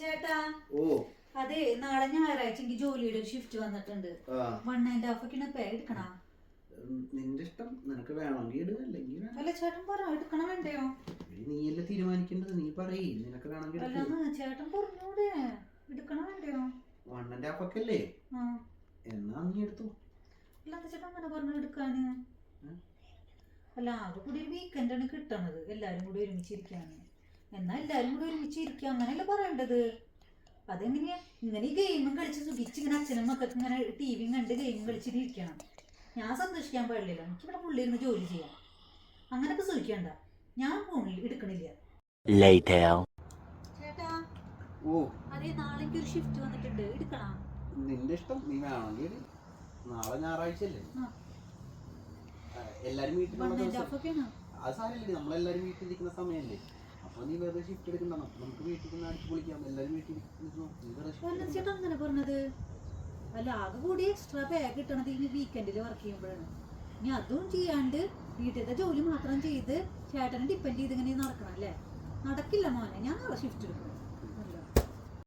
ചേട്ടാ ഓ. അതെ നാളെ ഞായറാഴ്ച എനിക്ക് ജോലിയുടെ ഒരു ഷിഫ്റ്റ് വന്നിട്ടുണ്ട്. വൺ ആൻഡ് ഹാഫ് ഒക്കെ പേ എടുക്കണ. നിന്റെ ഇഷ്ടം. നിനക്ക് വേണമെങ്കിൽ ഇടുക അല്ലെങ്കിൽ. അല്ല ചേട്ടൻ പറ എടുക്കണം വേണ്ടയോ? നീ അല്ല തീരുമാനിക്കേണ്ടത്? നീ പറയ്. നിനക്ക് വേണമെങ്കിൽ അല്ല ചേട്ടൻ പറഞ്ഞൂടെ. എടുക്കണം വേണ്ടയോ? വൺ ആൻഡ് ഹാഫ് ഒക്കെ അല്ലേ? എന്നാ നീ എടുത്തു. അല്ലാത്ത ചേട്ടൻ അങ്ങനെ പറഞ്ഞു എടുക്കാന്? അല്ല അത് കൂടി ഒരു വീക്കെൻഡാണ് കിട്ടണത്. എല്ലാരും കൂടി ഒരുമിച്ചിരിക്കാന്. എന്നാ എല്ലാരും കൂടി ഒരുമിച്ചിരിക്കുക അങ്ങനെയല്ലേ പറയേണ്ടത്? അതെങ്ങനെയാ? ഇങ്ങനെ ഈ ഗെയിമും കളിച്ച് സുഖിച്ച് ഇങ്ങനെ അച്ഛനും മക്കൾക്ക് ഇങ്ങനെ ടി വിയും കണ്ട് ഗെയിമും കളിച്ചിട്ട് ഇരിക്കണം. ഞാൻ സന്തോഷിക്കാൻ പാടില്ലല്ലോ. എനിക്കിവിടെ പുള്ളി ഇരുന്ന് ജോലി ചെയ്യാം. അങ്ങനൊക്കെ സുഖിക്കണ്ട ഞാൻ ഫോണിൽ എടുക്കണില്ല. Later. ചേട്ടാ ഓ. അതെ നാളെ ഒരു ഷിഫ്റ്റ് വന്നിട്ടുണ്ട്. എടുക്കണം? നിന്റെ ഇഷ്ടം. നീ വേണമെങ്കിൽ. നാളെ ഞായറാഴ്ച അല്ലേ? എല്ലാരും വീട്ടിൽ അത് സാരമില്ല. നമ്മളെല്ലാരും വീട്ടിലിരിക്കുന്ന സമയമല്ലേ? അപ്പൊ നീ വെറുതെ ഷിഫ്റ്റ് എടുക്കണ്ട നമുക്ക് വീട്ടിൽ നിന്ന് അടിച്ച് പൊളിക്കാം. എല്ലാരും വീട്ടിൽ. ചേട്ടാ അങ്ങനെ പറഞ്ഞത്? അല്ല ആകെ കൂടി എക്സ്ട്രാ ബാഗ് കിട്ടണത് ഈ വീക്കെൻഡിൽ വർക്ക് ചെയ്യുമ്പോഴാണ്. ഇനി അതും ചെയ്യാണ്ട് വീട്ടിലത്തെ ജോലി മാത്രം ചെയ്ത് ചേട്ടനെ ഡിപ്പെൻഡ് ചെയ്ത് ഇങ്ങനെ നടക്കണം അല്ലേ? നടക്കില്ല മോനെ. ഞാൻ നാളെ ഷിഫ്റ്റ് എടുക്കണം